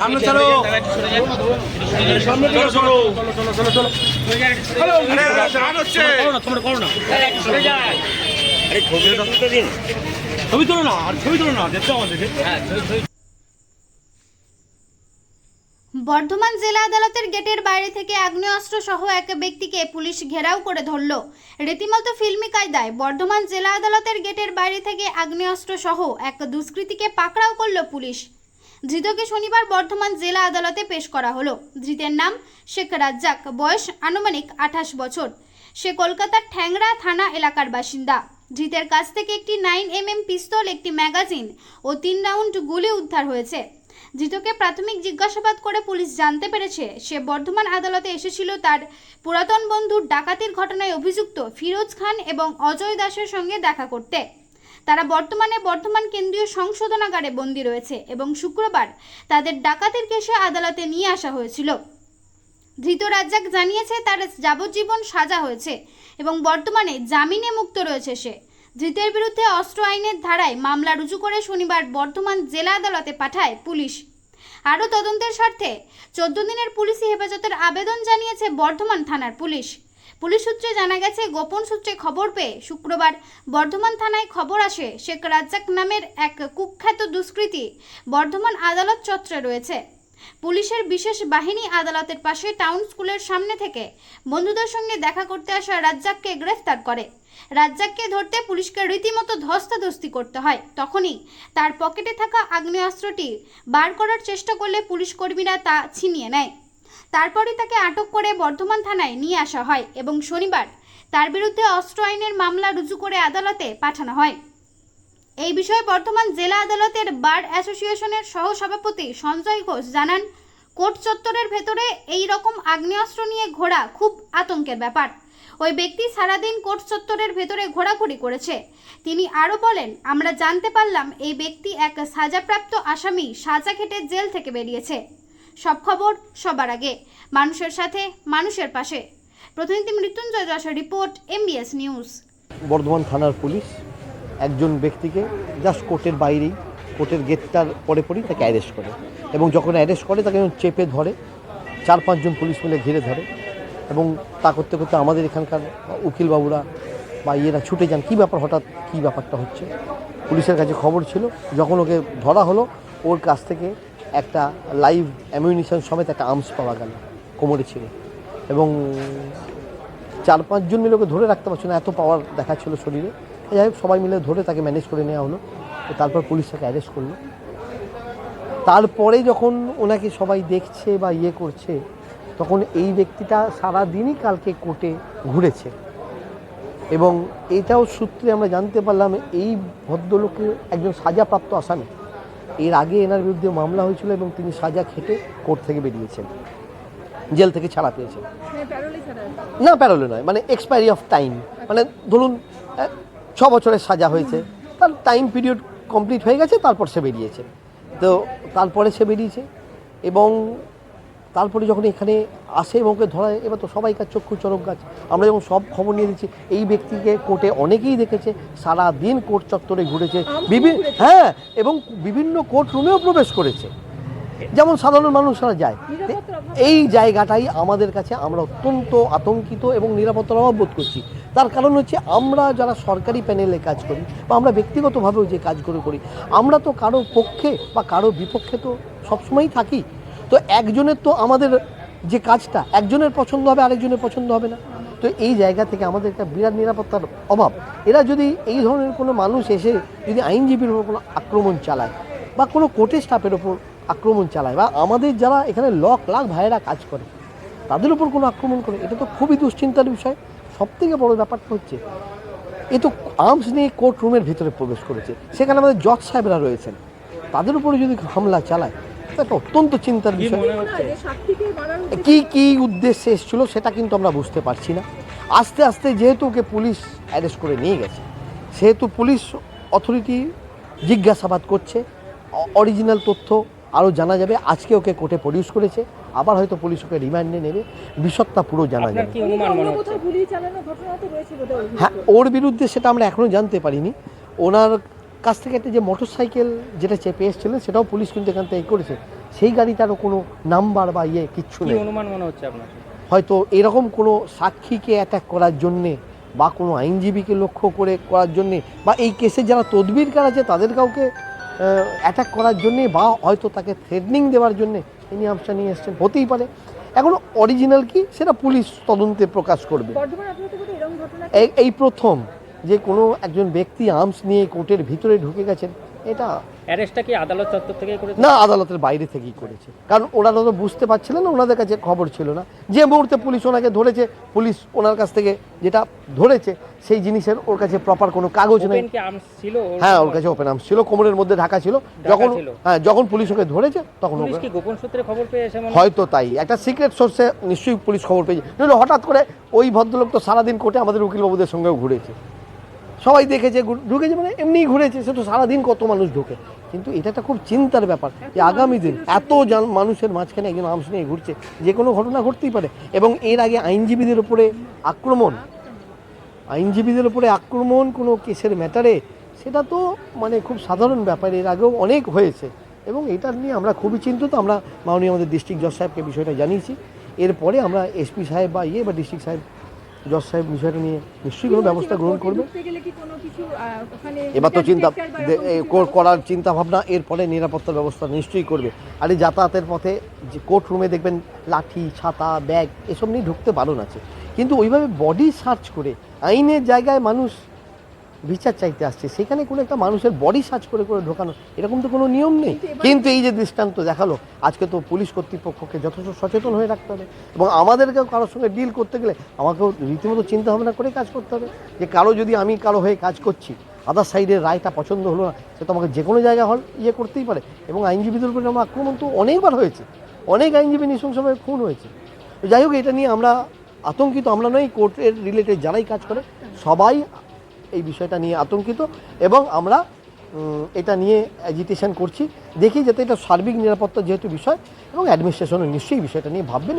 সামনে চলো সামনে চলো চলো চলো চলো। চলো ছবি তোলো না আর ছবি তোলো না দেখতে আমাদেরকে। বর্ধমান জেলা আদালতের গেটের বাইরে থেকে আগ্নেয়াস্ত্র সহ এক ব্যক্তিকে পুলিশ ঘেরাও করে ধরল। রীতিমতো ফিল্মি কায়দায় বর্ধমান জেলা আদালতের গেটের বাইরে থেকে আগ্নেয়াস্ত্র সহ এক দুষ্কৃতীকে পাকড়াও করল পুলিশ। ধৃতকে শনিবার বর্ধমান জেলা আদালতে পেশ করা হলো। ধৃতের নাম শেখ রাজ্জাক, বয়স আনুমানিক আঠাশ বছর। সে কলকাতার ঠ্যাংরা থানা এলাকার বাসিন্দা। ধৃতের কাছ থেকে একটি নাইন এমএম পিস্তল, একটি ম্যাগাজিন ও তিন রাউন্ড গুলি উদ্ধার হয়েছে। ধৃতকে প্রাথমিক জিজ্ঞাসাবাদ করে পুলিশ জানতে পেরেছে, সে বর্ধমান আদালতে এসেছিল তার পুরাতন বন্ধুর ডাকাতির ঘটনায় অভিযুক্ত ফিরোজ খান এবং অজয় দাসের সঙ্গে দেখা করতে। তারা বর্তমানে বর্ধমান কেন্দ্রীয় সংশোধনাগারে বন্দী রয়েছে এবং শুক্রবার তাদের ডাকাতের কেসে আদালতে নিয়ে আসা হয়েছিল। ধৃত রাজ্জাক জানিয়েছে তার যাবজ্জীবন সাজা হয়েছে এবং বর্তমানে জামিনে মুক্ত রয়েছে সে। ধৃতের বিরুদ্ধে অস্ত্র আইনের ধারায় মামলা রুজু করে শনিবার বর্ধমান জেলা আদালতে পাঠায় পুলিশ। আরও তদন্তের স্বার্থে চোদ্দ দিনের পুলিশি হেফাজতের আবেদন জানিয়েছে বর্ধমান থানার পুলিশ। পুলিশ সূত্রে জানা গেছে, গোপন সূত্রে খবর পেয়ে শুক্রবার বর্ধমান থানায় খবর আসে, শেখ রাজ্জাক নামের এক কুখ্যাত দুষ্কৃতী বর্ধমান আদালত চত্রে রয়েছে। পুলিশের বিশেষ বাহিনী আদালতের পাশে টাউন স্কুলের সামনে থেকে বন্ধুদের সঙ্গে দেখা করতে আসা রাজ্জাককে গ্রেফতার করে। রাজ্জাককে ধরতে পুলিশকে রীতিমতো ধস্তাধস্তি করতে হয়। তখনই তার পকেটে থাকা আগ্নেয়াস্ত্রটি বার করার চেষ্টা করলে পুলিশ কর্মীরা তা ছিনিয়ে নেয়। তারপরই তাকে আটক করে বর্ধমান থানায় নিয়ে আসা হয় এবং শনিবার তার বিরুদ্ধে অস্ত্র আইনের মামলা রুজু করে আদালতে পাঠানো হয়। এই বিষয়ে বর্তমান জেলা আদালতের বার অ্যাসোসিয়েশনের সহসভাপতি সঞ্জয় ঘোষ জানান, কোর্ট চত্বরের ভেতরে এই রকম আগ্নেয়াস্ত্র নিয়ে ঘোরা খুব আতঙ্কের ব্যাপার। ওই ব্যক্তি সারাদিন কোর্ট চত্বরের ভেতরে ঘোরাঘুরি করেছে। তিনি আরও বলেন, আমরা জানতে পারলাম এই ব্যক্তি এক সাজাপ্রাপ্ত আসামি সাজা খেটে জেল থেকে বেরিয়েছে। সব খবর সবার আগে, মানুষের সাথে, মানুষের পাশে। প্রতিনিধি Mrityunjoy Jessore report MBS news Bardhaman থানার পুলিশ একজন ব্যক্তিকে জাস্ট কোর্টের বাইরেই, কোর্টের গেটটার পরে পরেই তাকে অ্যারেস্ট করে। এবং যখন অ্যারেস্ট করে, তাকে চেপে ধরে, চার পাঁচজন পুলিশ মিলে ঘিরে ধরে। এবং তা করতে করতে আমাদের এখানকার উকিলবাবুরা বা ইয়েরা ছুটে যান, কী ব্যাপার হঠাৎ, কী ব্যাপারটা হচ্ছে? পুলিশের কাছে খবর ছিল, যখন ওকে ধরা হলো, ওর কাছ থেকে একটা লাইভ অ্যামিউনিশন সমেত একটা আর্মস পাওয়া গেল, কোমরে ছিল এবং চার পাঁচজন মিলে ওকে ধরে রাখতে পারছ না, এত পাওয়ার দেখাচ্ছিল শরীরে। যাই হোক, সবাই মিলে ধরে তাকে ম্যানেজ করে নেওয়া হলো। তো তারপর পুলিশ তাকে অ্যারেস্ট করল। তারপরে যখন ওনাকে সবাই দেখছে বা ইয়ে করছে, তখন এই ব্যক্তিটা সারা দিনই কালকে কোর্টে ঘুরেছে। এবং এটাও সূত্রে আমরা জানতে পারলাম, এই ভদ্রলোকে একজন সাজাপ্রাপ্ত আসামি। এর আগে এনার বিরুদ্ধে মামলা হয়েছিল এবং তিনি সাজা খেটে কোর্ট থেকে বেরিয়েছেন। জেল থেকে ছাড়া পেয়েছেন। না প্যারোলে নয় মানে এক্সপায়ারি অফ টাইম মানে ধরুন ছ বছরের সাজা হয়েছে। তার টাইম পিরিয়ড কমপ্লিট হয়ে গেছে তারপর সে বেরিয়েছে। তো তারপরে সে বেরিয়েছে। এবং তারপরে যখন এখানে আসে এবং ওকে ধরা এবার তো সবাই সবাইকার চক্ষু চরক গাছ। আমরা যখন সব খবর নিয়ে দিচ্ছি এই ব্যক্তিকে কোর্টে অনেকেই দেখেছে সারা দিন কোর্ট চত্বরে ঘুরেছে বিভিন্ন হ্যাঁ এবং বিভিন্ন কোর্ট রুমেও প্রবেশ করেছে। যেমন সাধারণ মানুষরা যায়। এই জায়গাটাই আমাদের কাছে আমরা অত্যন্ত আতঙ্কিত এবং নিরাপত্তার অভাব বোধ করছি। তার কারণ হচ্ছে আমরা যারা সরকারি প্যানেলে কাজ করি বা আমরা ব্যক্তিগতভাবেও যে কাজগুলো করি আমরা তো কারও পক্ষে বা কারও বিপক্ষে তো সবসময়ই থাকি। তো একজনের তো আমাদের যে কাজটা, একজনের পছন্দ হবে, আরেকজনের পছন্দ হবে না। তো এই জায়গা থেকে আমাদের একটা বিরাট নিরাপত্তার অভাব। এরা যদি এই ধরনের কোনো মানুষ এসে যদি আইনজীবীর উপর কোনো আক্রমণ চালায় বা কোনো কোর্টের স্টাফের ওপর আক্রমণ চালায় বা আমাদের যারা এখানে লক, লাখ ভাইয়েরা কাজ করে, তাদের উপর কোনো আক্রমণ করে, এটা তো খুবই দুশ্চিন্তার বিষয়। সব থেকে বড় ব্যাপারটা হচ্ছে, এ তো আর্মস নিয়ে কোর্ট রুমের ভিতরে প্রবেশ করেছে। সেখানে আমাদের জজ সাহেবরা রয়েছেন। তাদের উপরে যদি হামলা চালায় তো একটা অত্যন্ত চিন্তার বিষয়। কি কি উদ্দেশ্যে এসেছিল সেটা কিন্তু আমরা বুঝতে পারছি না। আস্তে আস্তে যেহেতু ওকে পুলিশ অ্যারেস্ট করে নিয়ে গেছে সেহেতু পুলিশ অথরিটি জিজ্ঞাসাবাদ করছে অরিজিনাল তথ্য আরও জানা যাবে। আজকে ওকে কোর্টে প্রডিউস করেছে আবার হয়তো পুলিশ ওকে রিমান্ডে নেবে। বিশদটা পুরো জানা যাবে। হ্যাঁ ওর বিরুদ্ধে সেটা আমরা এখনও জানতে পারিনি। ওনার কাছ থেকে একটা যে মোটর সাইকেল যেটা চেপে এসেছিলেন সেটাও পুলিশ কিন্তু এখান থেকে করেছে। সেই গাড়িটারও কোনো নাম্বার বা ইয়ে কিচ্ছু নেই। অনুমান মনে হচ্ছে আপনার? হয়তো এরকম কোনো সাক্ষীকে অ্যাটাক করার জন্যে বা কোনো আইনজীবীকে লক্ষ্য করে করার জন্যে বা এই কেসে যারা তদবিরকার আছে তাদের কাউকে অ্যাটাক করার জন্যে বা হয়তো তাকে থ্রেডনিং দেওয়ার জন্যে এই নিয়মটা নিয়ে এসছেন। হতেই পারে। এখন অরিজিনাল কি? সেটা পুলিশ তদন্তে প্রকাশ করবে। এই প্রথম। যে কোনো একজন ব্যক্তি আর্মস নিয়ে কোর্টের ভিতরে ঢুকে গেছেন এটা অ্যারেস্টটা কি আদালত চত্বর থেকে করেছে? না আদালতের বাইরে থেকেই করেছে। কারণ ওনারা তো বুঝতে পারছিলেন না ওনাদের কাছে খবর ছিল না। যে মুহূর্তে পুলিশ ওনাকে ধরেছে পুলিশ ওনার কাছ থেকে যেটা ধরেছে সেই জিনিসের ওর কাছে প্রপার কোনো কাগজ নেই। ছিল হ্যাঁ ওর কাছে ওপেন আর্মস ছিল কোমরের মধ্যে ঢাকা ছিল। যখন হ্যাঁ যখন পুলিশ ওকে ধরেছে তখন পুলিশ কি গোপন সূত্রে খবর পেয়ে এসে হয়তো তাই। একটা সিক্রেট সোর্সে নিশ্চয়ই পুলিশ খবর পেয়েছে। হঠাৎ করে ওই ভদ্রলোক তো সারাদিন কোর্টে আমাদের উকিলবাবুদের সঙ্গেও ঘুরেছে। সবাই দেখেছে ঢুকেছে মানে এমনিই ঘুরেছে, সে তো সারাদিন কত মানুষ ঢোকে। কিন্তু এটা একটা খুব চিন্তার ব্যাপার যে আগামী দিন এত মানুষের মাঝখানে একজন আর্মস নিয়ে ঘুরছে, যে কোনো ঘটনা ঘটতেই পারে। এবং এর আগে আইনজীবীদের উপরে আক্রমণ, আইনজীবীদের উপরে আক্রমণ কোনো কেসের ম্যাটারে, সেটা তো মানে খুব সাধারণ ব্যাপার, এর আগেও অনেক হয়েছে। এবং এটা নিয়ে আমরা খুবই চিন্তিত, আমরা মাননীয় আমাদের ডিস্ট্রিক্ট জজ সাহেবকে বিষয়টা জানিয়েছি। এরপরে আমরা এসপি সাহেব বা ইয়ে বা ডিস্ট্রিক্ট সাহেব জজ সাহেব বিষয়টা নিয়ে নিশ্চয়ই কোনো ব্যবস্থা গ্রহণ করবে। এবার তো চিন্তা করার চিন্তা ভাবনা এরপরে নিরাপত্তার ব্যবস্থা নিশ্চয়ই করবে। আর এই যাতায়াতের পথে যে কোর্ট রুমে দেখবেন লাঠি ছাতা ব্যাগ এসব নিয়ে ঢুকতে বারণ আছে। কিন্তু ওইভাবে বডি সার্চ করে আইনের জায়গায় মানুষ বিচার চাইতে আসছে সেখানে কোনো একটা মানুষের বডি সার্চ করে করে ঢোকানো এরকম তো কোনো নিয়ম নেই। কিন্তু এই যে দৃষ্টান্ত দেখাল আজকে তো পুলিশ কর্তৃপক্ষকে যথেষ্ট সচেতন হয়ে রাখতে হবে এবং আমাদেরকেও কারোর সঙ্গে ডিল করতে গেলে আমাকেও রীতিমতো চিন্তা ভাবনা করে কাজ করতে হবে যে কারও যদি আমি কারও হয়ে কাজ করছি আদার সাইডের রায়টা পছন্দ হলো না সে তো আমাকে যে কোনো জায়গায় হল ইয়ে করতেই পারে। এবং আইনজীবীদের উপরে আমার আক্রমণ তো অনেকবার হয়েছে অনেক আইনজীবী নৃশংসভাবে খুন হয়েছে। যাই হোক এটা নিয়ে আমরা আতঙ্কিত আমরা নই কোর্টের রিলেটেড যারাই কাজ করে সবাই এই বিষয়টা নিয়ে আতঙ্কিত এবং আমরা এটা নিয়ে অ্যাজিটেশন করছি। দেখি যাতে এটা সার্বিক নিরাপত্তা যেহেতু বিষয় এবং অ্যাডমিনিস্ট্রেশনও নিশ্চয়ই বিষয়টা নিয়ে ভাববেন